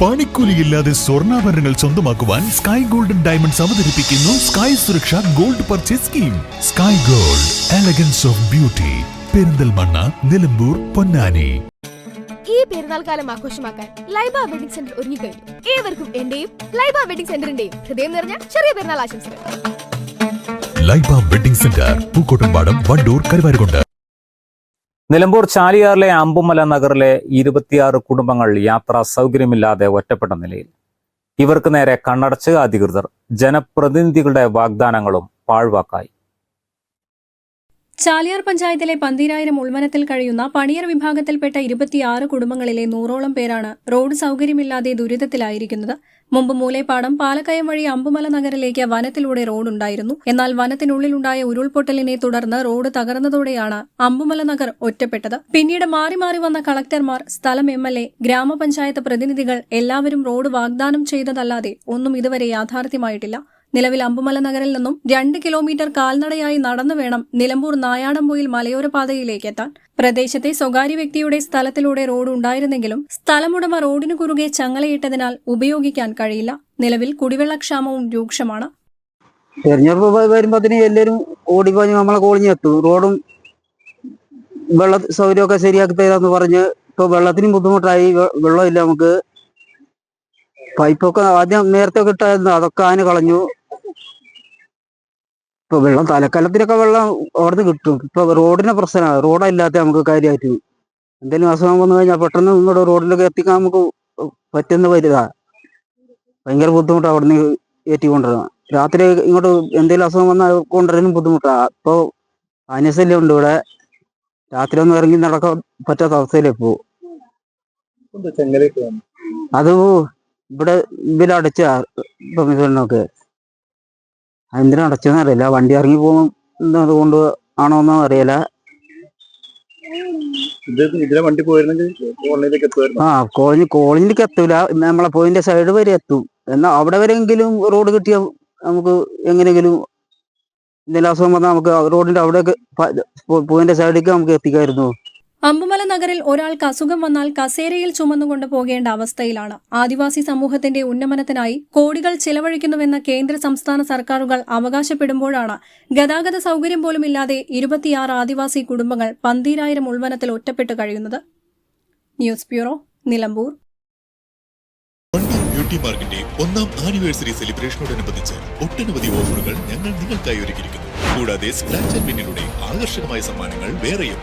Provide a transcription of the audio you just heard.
പണിക്കൂലിയില്ലാതെ സ്വർണാഭരണങ്ങൾ സ്വന്തമാക്കുവാൻ sky golden diamonds അവതരിപ്പിക്കുന്നു Sky Suraksha gold purchase scheme Sky gold elegance of beauty Perinthalmanna Nilambur Ponnani. ഈ പെരുന്നാൾ കാലം ആഘോഷമാക്കാൻ ലൈബ വെഡിംഗ് സെന്റർ ഒരുങ്ങിക്കഴിഞ്ഞു ഏവർക്കും എന്റെയും ലൈബ വെഡിംഗ് സെന്ററിന്റെയും ഹൃദയം നിറഞ്ഞ ചെറിയ പെരുന്നാൾ ആശംസകൾ. Laiba wedding centre Pookkottumpadam Wandoor Karuvarakundu. Nilambur ചാലിയാറിലെ അമ്പുമല നഗറിലെ ഇരുപത്തിയാറ് കുടുംബങ്ങൾ യാത്രാ സൗകര്യമില്ലാതെ ഒറ്റപ്പെട്ട നിലയിൽ. ഇവർക്ക് നേരെ കണ്ണടച്ച് അധികൃതർ ജനപ്രതിനിധികളുടെ വാഗ്ദാനങ്ങളും പാഴ്വാക്കായി. ചാലിയാർ പഞ്ചായത്തിലെ പന്തിരായിരം ഉൾവനത്തിൽ കഴിയുന്ന പണിയർ വിഭാഗത്തിൽപ്പെട്ട ഇരുപത്തിയാറ് കുടുംബങ്ങളിലെ നൂറോളം പേരാണ് റോഡ് സൗകര്യമില്ലാതെ ദുരിതത്തിലായിരിക്കുന്നത്. മുമ്പ് മൂലേപ്പാടം പാലക്കയം വഴി അമ്പുമല നഗറിലേക്ക് വനത്തിലൂടെ റോഡുണ്ടായിരുന്നു. എന്നാൽ വനത്തിനുള്ളിലുണ്ടായ ഉരുൾപൊട്ടലിനെ തുടർന്ന് റോഡ് തകർന്നതോടെയാണ് അമ്പുമല നഗർ ഒറ്റപ്പെട്ടത്. പിന്നീട് മാറി മാറി വന്ന കളക്ടർമാർ സ്ഥലം എം എൽ എ ഗ്രാമപഞ്ചായത്ത് പ്രതിനിധികൾ എല്ലാവരും റോഡ് വാഗ്ദാനം ചെയ്തതല്ലാതെ ഒന്നും ഇതുവരെ യാഥാർത്ഥ്യമായിട്ടില്ല. നിലവിൽ അമ്പുമല നഗറിൽ നിന്നും രണ്ട് കിലോമീറ്റർ കാൽനടയായി നടന്നു വേണം നിലമ്പൂർ നായാടമ്പൊയിൽ മലയോര പാതയിലേക്ക് എത്താൻ. പ്രദേശത്തെ സ്വകാര്യ വ്യക്തിയുടെ സ്ഥലത്തിലൂടെ റോഡ് ഉണ്ടായിരുന്നെങ്കിലും സ്ഥലമുടമ റോഡിനു കുറുകെ ചങ്ങലയിട്ടതിനാൽ ഉപയോഗിക്കാൻ കഴിയില്ല. നിലവിൽ കുടിവെള്ളക്ഷാമവും രൂക്ഷമാണ്. തെരഞ്ഞെടുപ്പ് വ- വരുമ്പോത്തിന് എല്ലാവരും ഓടിപ്പാഞ്ഞ് നമ്മളെ കോളിഞ്ഞ് എത്തും. റോഡും വെള്ള സൗകര്യമൊക്കെ ശരിയാക്കി തരാന്ന് പറഞ്ഞ് ഇപ്പൊ വെള്ളത്തിനും ബുദ്ധിമുട്ടായി. വെള്ളമില്ല നമുക്ക്. പൈപ്പൊക്കെ ആദ്യം നേരത്തെ കിട്ടായിരുന്നു അതൊക്കെ ആന കളഞ്ഞു. ഇപ്പൊ വെള്ളം തലക്കാലത്തിനൊക്കെ വെള്ളം അവിടുന്ന് കിട്ടും. ഇപ്പൊ റോഡിന്റെ പ്രശ്നമാണ് റോഡില്ലാത്ത നമുക്ക് കാര്യമായിട്ട് എന്തെങ്കിലും അസുഖം വന്നു കഴിഞ്ഞാൽ പെട്ടെന്ന് ഇങ്ങോട്ട് റോഡിലൊക്കെ എത്തിക്കാൻ നമുക്ക് പറ്റുന്ന വലുതാ ഭയങ്കര ബുദ്ധിമുട്ടാണ് നിന്ന് ഏറ്റി കൊണ്ടുവരണം രാത്രി ഇങ്ങോട്ട് എന്തെങ്കിലും അസുഖം വന്നാൽ കൊണ്ടുവരാനും ബുദ്ധിമുട്ടാ. ഇപ്പൊ ആനശല്യം ഉണ്ട് ഇവിടെ. രാത്രി ഒന്നും ഇറങ്ങി നടക്കാൻ പറ്റാത്ത അവസ്ഥയിലേക്ക് പോകും അത് ഇവിടെ ഇതിലടച്ച പെർമിഷനൊക്കെ എന്തിനാ അടച്ചതെന്ന് അറിയില്ല. വണ്ടി ഇറങ്ങി പോകുന്നത് കൊണ്ട് ആണോന്നും അറിയില്ല. വണ്ടി പോയിരുന്നെങ്കിൽ ആ കോളനി കോളനിയിലേക്ക് എത്തൂല. നമ്മളെ പോയിന്റ് സൈഡ് വരെ എത്തും. എന്നാ അവിടെ വരെയെങ്കിലും റോഡ് കിട്ടിയ നമുക്ക് എങ്ങനെയെങ്കിലും എന്തെങ്കിലും അസുഖം വന്നാൽ നമുക്ക് റോഡിന്റെ അവിടെയൊക്കെ പോയിന്റ് സൈഡിലേക്ക് നമുക്ക് എത്തിക്കായിരുന്നു. അമ്പുമല നഗറിൽ ഒരാൾക്ക് അസുഖം വന്നാൽ കസേരയിൽ ചുമന്നുകൊണ്ട് പോകേണ്ട അവസ്ഥയിലാണ്. ആദിവാസി സമൂഹത്തിന്റെ ഉന്നമനത്തിനായി കോടികൾ ചെലവഴിക്കുന്നുവെന്ന കേന്ദ്ര സംസ്ഥാന സർക്കാരുകൾ അവകാശപ്പെടുമ്പോഴാണ് ഗതാഗത സൗകര്യം പോലും ഇല്ലാതെ ഇരുപത്തിയാറ് ആദിവാസി കുടുംബങ്ങൾ പന്തീരായിരം ഉൾവനത്തിൽ ഒറ്റപ്പെട്ടു കഴിയുന്നത്. News bureau Nilambur. ബ്യൂട്ടി പാർക്കിന്റെ ഒന്നാം ആനിവേഴ്സറി സെലിബ്രേഷനോടനുബന്ധിച്ച് ഒട്ടനവധി ഓഫറുകൾ ഞങ്ങൾ നിങ്ങൾക്കായി ഒരുക്കിയിരിക്കുന്നു. കൂടാതെ സ്ക്രാച്ച് ആൻഡ് ആകർഷകമായ സമ്മാനങ്ങൾ വേറെയും.